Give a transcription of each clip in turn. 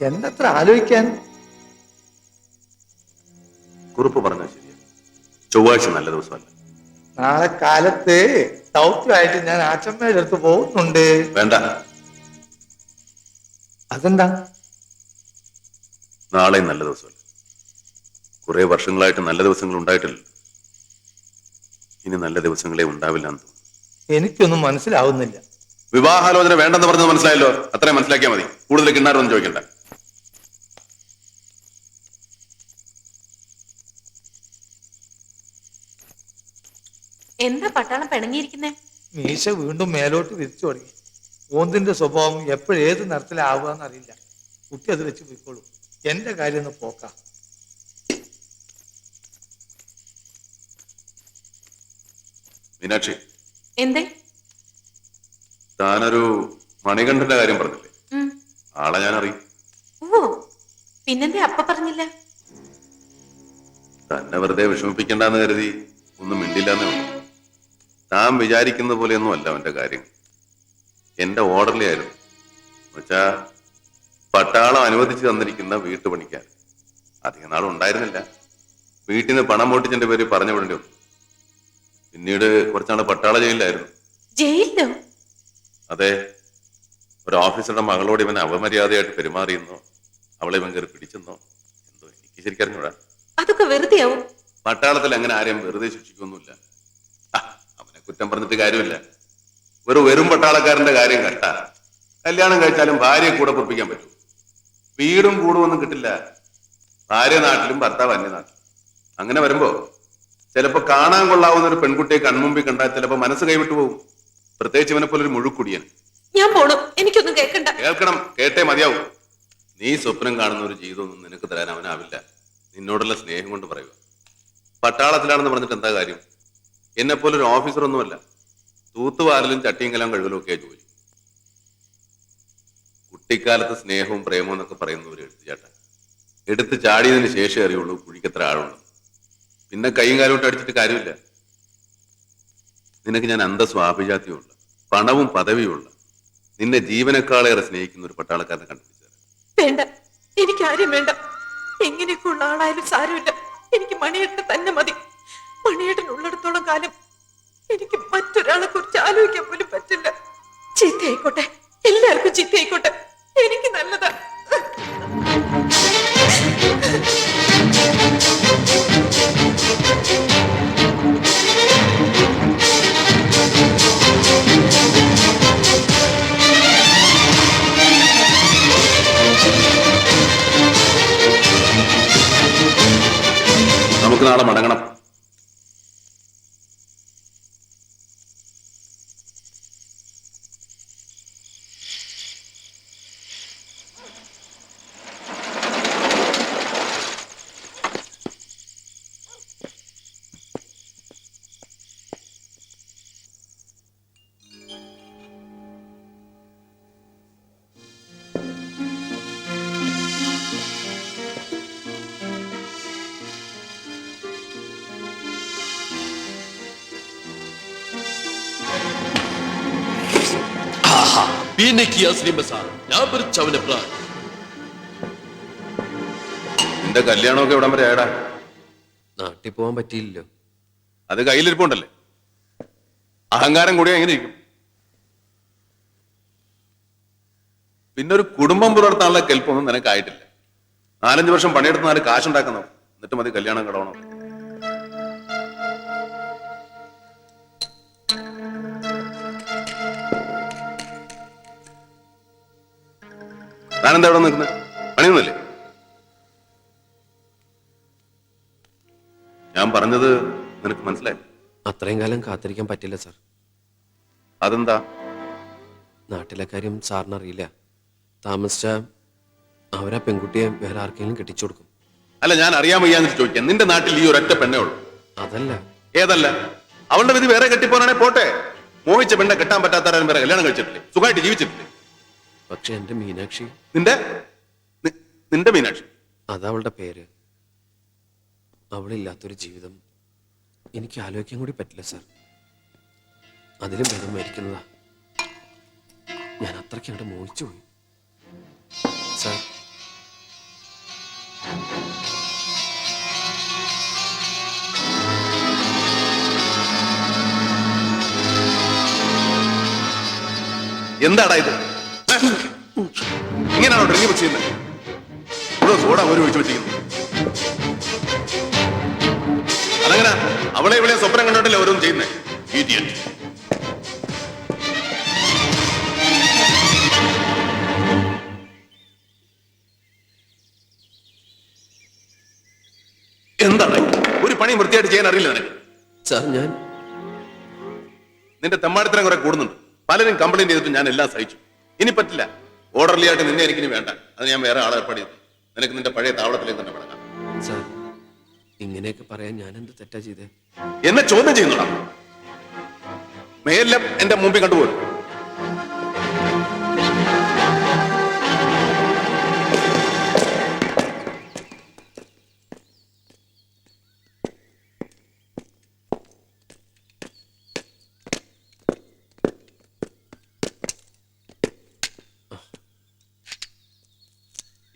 എന്നത്ര ആലോചിക്കാൻ? കുറിപ്പ് പറഞ്ഞ ശരിയാ. ചൊവ്വാഴ്ച നല്ല ദിവസമല്ല. നാളെ കാലത്ത് ദൗത്യമായിട്ട് ഞാൻ ആച്ചമ്മയുടെ അടുത്ത് പോകുന്നുണ്ട്. വേണ്ട. അതെന്താ? നാളെ നല്ല ദിവസമല്ല. കുറെ വർഷങ്ങളായിട്ട് നല്ല ദിവസങ്ങൾ ഉണ്ടായിട്ടില്ല. ഇനി നല്ല ദിവസങ്ങളെ ഉണ്ടാവില്ല എന്ന് തോന്നുന്നു. എനിക്കൊന്നും മനസ്സിലാവുന്നില്ല. വിവാഹാലോചന വേണ്ടെന്ന് പറഞ്ഞത് മനസ്സിലായല്ലോ? അത്രയും മനസ്സിലാക്കിയാൽ മതി. കൂടുതൽ കിണ്ണാറൊന്നും ചോദിക്കണ്ട. എന്താ പട്ടാളം പിണങ്ങിയിരിക്കുന്നേ? മീശ വീണ്ടും മേലോട്ട് വിരിച്ചു തുടങ്ങി. ഓന്തിന്റെ സ്വഭാവം എപ്പോഴേത് നിറത്തിലാവുക എന്നറിയില്ല കുട്ടി അത് വെച്ച് പോയിക്കോളൂ. എന്റെ കാര്യം ഒന്ന് പോക്കാം. മീനാക്ഷി. എന്തേ? താനൊരു മണികണ്ഠന്റെ കാര്യം പറഞ്ഞില്ലേ? ഉം. ആളെ ഞാൻ അറിയും ഓ പിന്നെന്തേ അപ്പ പറഞ്ഞില്ല? തന്നെ വെറുതെ വിഷമിപ്പിക്കണ്ടെന്ന് കരുതി ഒന്നും മിണ്ടില്ലെന്നേ ഉള്ളൂ. താൻ വിചാരിക്കുന്ന പോലെയൊന്നും അല്ല അവന്റെ കാര്യം. എന്റെ ഓർഡറിലായിരുന്നു. എന്നുവെച്ചാ പട്ടാളം അനുവദിച്ചു തന്നിരിക്കുന്ന വീട്ടുപണിക്കാർ അധികം നാളും ഉണ്ടായിരുന്നില്ല. വീട്ടിൽ നിന്ന് പണം പൊട്ടിച്ചെന്റെ പേര് പറഞ്ഞു വിടേണ്ടി വന്നു. പിന്നീട് കുറച്ചാണ് പട്ടാള ജയിലിലായിരുന്നു. ജയിലിലോ? അതെ. ഒരു ഓഫീസറുടെ മകളോട് ഇവൻ അവമര്യാദയായിട്ട് പെരുമാറിയെന്നോ അവളെ ഇവൻ കയറി പിടിച്ചെന്നോ എന്തോ എനിക്ക് ശരിക്കറിഞ്ഞൂടാ. അതൊക്കെ വെറുതെയാവും. പട്ടാളത്തിൽ അങ്ങനെ ആരെയും വെറുതെ ശിക്ഷിക്കൊന്നുമില്ല. കുറ്റം പറഞ്ഞിട്ട് കാര്യമില്ല. ഒരു വെറും പട്ടാളക്കാരന്റെ കാര്യം കട്ട കല്യാണം കഴിച്ചാലും ഭാര്യയെ കൂടെ പൊറപ്പിക്കാൻ പറ്റും. വീടും കൂടും ഒന്നും കിട്ടില്ല. ഭാര്യ നാട്ടിലും ഭർത്താവ് അന്യനാട്ടിലും അങ്ങനെ വരുമ്പോ ചിലപ്പോ കാണാൻ കൊള്ളാവുന്ന ഒരു പെൺകുട്ടിയെ കൺമുമ്പിൽ കണ്ടാൽ ചിലപ്പോ മനസ്സ് കൈവിട്ടു പോകും. പ്രത്യേകിച്ച് ഇവനെ പോലെ ഒരു മുഴുക്കുടിയൻ. ഞാൻ പോണു. എനിക്കൊന്നും കേൾക്കണ്ട കേൾക്കണം. കേട്ടേ മതിയാവും. നീ സ്വപ്നം കാണുന്ന ഒരു ജീവിതമൊന്നും നിനക്ക് തരാൻ അവനാവില്ല. നിന്നോടുള്ള സ്നേഹം കൊണ്ട് പറയുക. പട്ടാളത്തിലാണെന്ന് പറഞ്ഞിട്ട് എന്താ കാര്യം? എന്നെ പോലെ ഒരു ഓഫീസർ ഒന്നുമല്ല തൂത്തുവാരലും ചട്ടിയും കലം കഴുകലും ഒക്കെ ജോലി. കുട്ടിക്കാലത്ത് സ്നേഹവും പ്രേമവും എന്നൊക്കെ പറയുന്ന ഒരു എടുത്തുചാട്ട എടുത്ത് ചാടിയതിന് ശേഷം അറിയുള്ളൂ കുഴിക്കെത്ര ആഴുണ്ട് പിന്നെ കൈയും കാലോട്ട് അടിച്ചിട്ട് കാര്യമില്ല. നിനക്ക് ഞാൻ അന്തസ്വാഭിജാത്യമുള്ള പണവും പദവിയുള്ള നിന്നെ ജീവനക്കാളേറെ സ്നേഹിക്കുന്ന ഒരു പട്ടാളക്കാരനെ കണ്ടുപിടിച്ചത്. വേണ്ട. എനിക്ക് ആരും വേണ്ട. എങ്ങനെയൊക്കെ ഉള്ള ആളായാലും സാരമില്ല. എനിക്ക് മണിയെട്ട് തന്നെ മതി. മണിയേട്ടൻ ഉള്ളിടത്തോളം കാലം എനിക്ക് മറ്റൊരാളെ കുറിച്ച് ആലോചിക്കാൻ പോലും പറ്റില്ല. ചീത്തയായിക്കോട്ടെ. Ne yapar çavne plan? നിന്റെ കല്യാണമൊക്കെ ഇവിടം വരെ ആയടാ? നാട്ടിൽ പോകാൻ പറ്റിയില്ലല്ലോ. അത് കയ്യിലിരിപ്പുണ്ടല്ലേ? അഹങ്കാരം കൂടി എങ്ങനെ ഇരിക്കും. പിന്നെ ഒരു കുടുംബം പുലർത്താനുള്ള കെൽപ്പൊന്നും നിനക്കായിട്ടില്ല. നാലഞ്ച് വർഷം പണിയെടുത്ത് നാല് കാശുണ്ടാക്കുന്നു എന്നിട്ട് മതി കല്യാണം കടവണം. താനെന്താ ഇവിടെ നിൽക്കുന്നത്? പണിയൊന്നുമില്ലേ? ഞാൻ പറഞ്ഞത് നിനക്ക് മനസ്സിലായി? അത്രയും കാലം കാത്തിരിക്കാൻ പറ്റില്ല സാർ. അതെന്താ? നാട്ടിലെ കാര്യം സാറിന് അറിയില്ല താമസിച്ച അവരാ പെൺകുട്ടിയെ വേറെ ആർക്കെങ്കിലും കെട്ടിച്ചു കൊടുക്കും. അല്ല ഞാൻ അറിയാൻ വയ്യാന്ന് ചോദിക്കാം. നിന്റെ നാട്ടിൽ ഈ ഒരൊറ്റ പെണ്ണേ ഉള്ളൂ. അതല്ല. ഏതല്ല? അവളുടെ വിധി വേറെ കെട്ടിപ്പോനാണെ പോട്ടെ. മോഹിച്ച പെണ്ണെ കെട്ടാൻ പറ്റാത്ത വേറെ കല്യാണം കഴിച്ചിട്ടില്ലേ? സുഖമായിട്ട് ജീവിച്ചിട്ടില്ലേ? പക്ഷെ എന്റെ മീനാക്ഷി നിന്റെ? നിന്റെ മീനാക്ഷി. അതവളുടെ പേര്. അവളില്ലാത്തൊരു ജീവിതം. എനിക്ക് ആലോചിക്കാൻ കൂടി പറ്റില്ല സാർ. അതിലും ഭേദം മരിക്കുന്നതാ. ഞാൻ അത്രയ്ക്ക് അവിടെ മോഹിച്ചു പോയി. സാർ. എന്താടാ ഇത്? ഇങ്ങനെയാണോ ഡ്രിങ്ക് മിക്സ് ചെയ്യുന്നത് ഇവിടെ സോഡ ഒരു ഒഴിച്ചു വെച്ചിരിക്കുന്നു. അതങ്ങനെ അവളെ ഇവിടെ സ്വപ്നം കണ്ടിട്ടില്ല ഓരോന്നും ചെയ്യുന്നേ? ഇഡിയറ്റ് എന്താണ്? ഒരു പണി വൃത്തിയായിട്ട് ചെയ്യാൻ അറിയില്ല നിനക്ക്. സാർ ഞാൻ നിന്റെ തെമ്മാടിത്തരം കുറെ കൂടുന്നുണ്ട്. പലരും കംപ്ലൈന്റ് ചെയ്തിട്ട് ഞാൻ എല്ലാം സഹിച്ചു. ഇനി പറ്റില്ല. ഓർഡർലി ആയിട്ട് നിന്നെ എനിക്കിനി വേണ്ട. അത് ഞാൻ വേറെ ആളെ ഏർപ്പാട് ചെയ്തു. നിനക്ക് നിന്റെ പഴയ താവളത്തിലേക്ക് തന്നെ മടങ്ങാം സാർ ഇങ്ങനെയൊക്കെ പറയാൻ ഞാൻ എന്ത് തെറ്റാ ചെയ്തേ? എന്നെ ചോദ്യം ചെയ്യുന്നുണ്ടോ മേലെല്ലാം എന്റെ മുമ്പിൽ കണ്ടുപോലും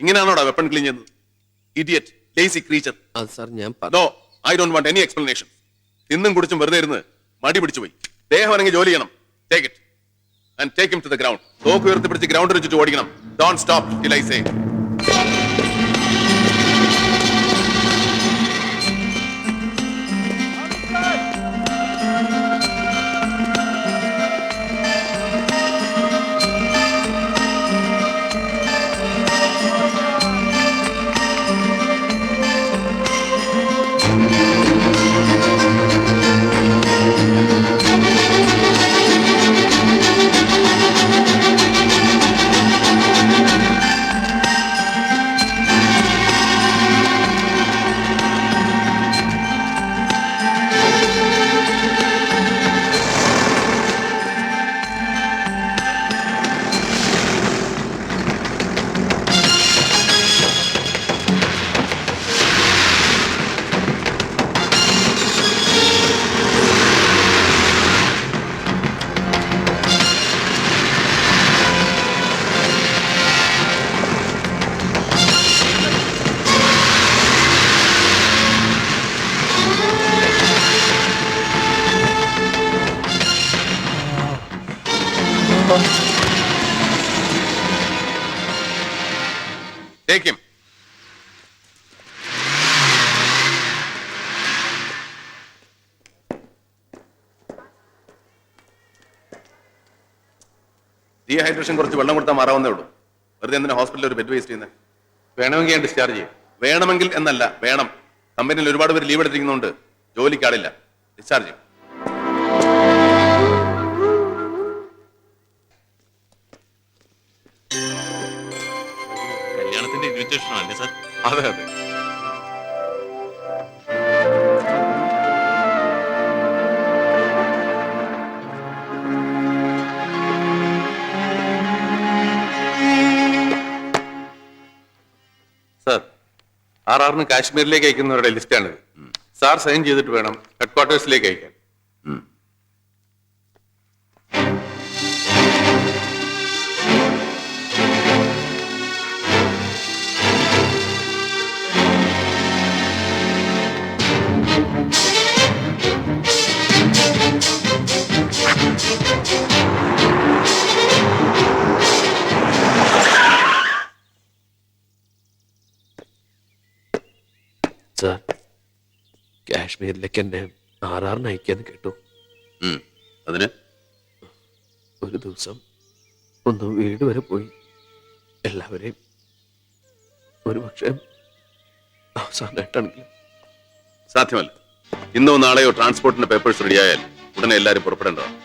ഇങ്ങനെയാണോടാ വെപ്പൺ ക്ലീൻ ചെയ്യുന്നത്? ഇഡിയറ്റ് ലേസി ക്രീച്ചർ അത് സാർ ഞാൻ പറ- no I don't want any explanation തിന്നും കുടിച്ചും വെറുതെ ഇരുന്ന് മടി പിടിച്ചു പോയി. ദേഹം അല്ലെങ്കിൽ ജോലി ചെയ്യണം. Take it and take him to the ground തോക്ക് ഉയർത്തി പിടിച്ച് ഗ്രൗണ്ടിൽ വെച്ചിട്ട് ഓടിക്കണം. Don't stop till I say take him. Dehydration കുറച്ച് വെള്ളം കൊടുത്താൽ മാറാവുന്നേ ഉള്ളൂ. വെറുതെ എന്തിനാ ഹോസ്പിറ്റലിൽ ഒരു ബെഡ് വേസ്റ്റ് ചെയ്യുന്നത് വേണമെങ്കിൽ ഞാൻ ഡിസ്ചാർജ് ചെയ്യും. വേണമെങ്കിൽ എന്നല്ല വേണം. കമ്പനിയിൽ ഒരുപാട് പേര് ലീവ് എടുത്തിരിക്കുന്നുണ്ട് ജോലിക്കാളില്ല ഡിസ്ചാർജ് ചെയ്യും. അല്ലേ സാർ? അതെ അതെ. സാർ ആർ ആറിന് കാശ്മീരിലേക്ക് അയക്കുന്നവരുടെ ലിസ്റ്റാണിത്. സാർ സൈൻ ചെയ്തിട്ട് വേണം ഹെഡ് ക്വാർട്ടേഴ്സിലേക്ക് അയക്കാൻ. സാർ കാശ്മീരിലേക്ക് എന്നെ ആറാറിന് അയക്കാന്ന് കേട്ടു. അതിന്? ഒരു ദിവസം ഒന്ന് വീട് വരെ പോയി. എല്ലാവരെയും ഒരു പക്ഷേ അവസാനമായിട്ടാണെങ്കിലും സാധ്യമല്ല. ഇന്നോ നാളെയോ ട്രാൻസ്പോർട്ടിന്റെ പേപ്പേഴ്സ് റെഡിയായാൽ ഉടനെ എല്ലാവരും പുറപ്പെടേണ്ടതാണ്.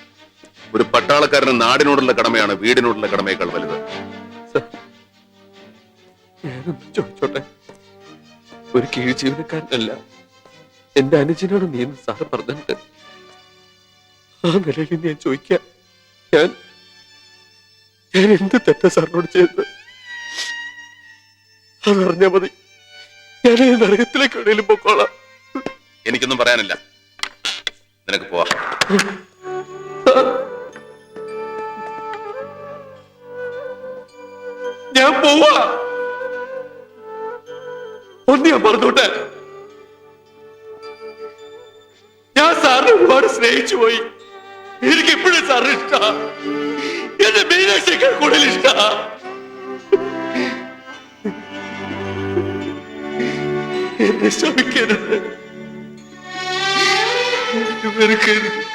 ഒരു പട്ടാളക്കാരന് നാടിനോടുള്ള കടമയാണ് വീടിനോടുള്ള കടമയേക്കാൾ വലുത്. ചോദിച്ചോട്ടെ? ഒരു കീഴ് ജീവനക്കാരനല്ല എന്റെ അനുജനോട് നീ എന്ന് സാറ് പറഞ്ഞിട്ട് ആ നിലയിൽ ഞാൻ ചോദിക്കാം. ഞാൻ ഞാൻ എന്ത് തെറ്റ സാറിനോട് ചെയ്തത്? അതറിഞ്ഞാ മതി. ഞാൻ ഈ നരകത്തിലേക്ക് എവിടെയും പൊക്കോളാം. എനിക്കൊന്നും പറയാനില്ല. നിനക്ക് പോവാ. ഞാൻ പോവാ. ഒന്ന് ഞാൻ പറഞ്ഞോട്ടെ? ഞാൻ സാറിനെ ഒരുപാട് സ്നേഹിച്ചു പോയി. എനിക്ക് ഇപ്പോഴും സാറിന് ഇഷ്ട. എന്റെ മീനാക്ഷിയേക്കാൾ കൂടുതൽ ഇഷ്ട. എന്നെ ശ്രമിക്കരുത് വെറുക്കരുത്.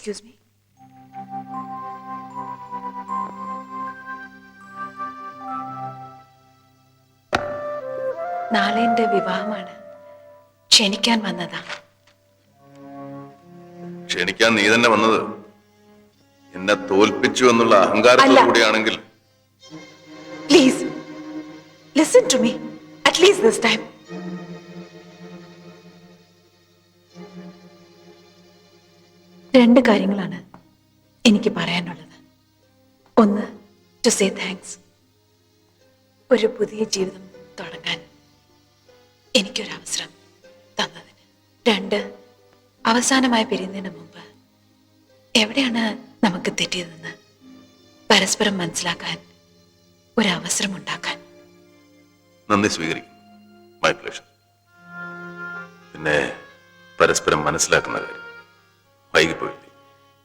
എക്സ്ക്യൂസ് മീ നാളെ എന്റെ വിവാഹമാണ്. ക്ഷണിക്കാൻ വന്നതാ. ക്ഷണിക്കാൻ നീ തന്നെ വന്നത്? എന്നെ തോൽപ്പിച്ചു എന്നുള്ള അഹങ്കാരത്തോടു. കൂടിയാണെങ്കിൽ please listen to me at least this time രണ്ട് കാര്യങ്ങളാണ് എനിക്ക് പറയാനുള്ളത്. ഒന്ന് ടു സേ താങ്ക്സ് ഒരു പുതിയ ജീവിതം തുടങ്ങാൻ എനിക്കൊരവസരം തന്നതിന്. രണ്ട് അവസാനമായി പിരിയുന്നതിന് മുമ്പ് എവിടെയാണ് നമുക്ക് തെറ്റിയതെന്ന് പരസ്പരം മനസ്സിലാക്കാൻ ഒരവസരം ഉണ്ടാക്കാൻ നന്ദി സ്വീകരിക്കും പിന്നെ പരസ്പരം മനസ്സിലാക്കുന്ന കാര്യം. വൈകിപ്പോയില്ലേ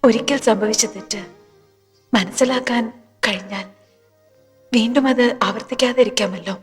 ഒരിക്കൽ സംഭവിച്ച തെറ്റ് മനസ്സിലാക്കാൻ കഴിഞ്ഞാൽ വീണ്ടും അത് ആവർത്തിക്കാതെ ഇരിക്കാമല്ലോ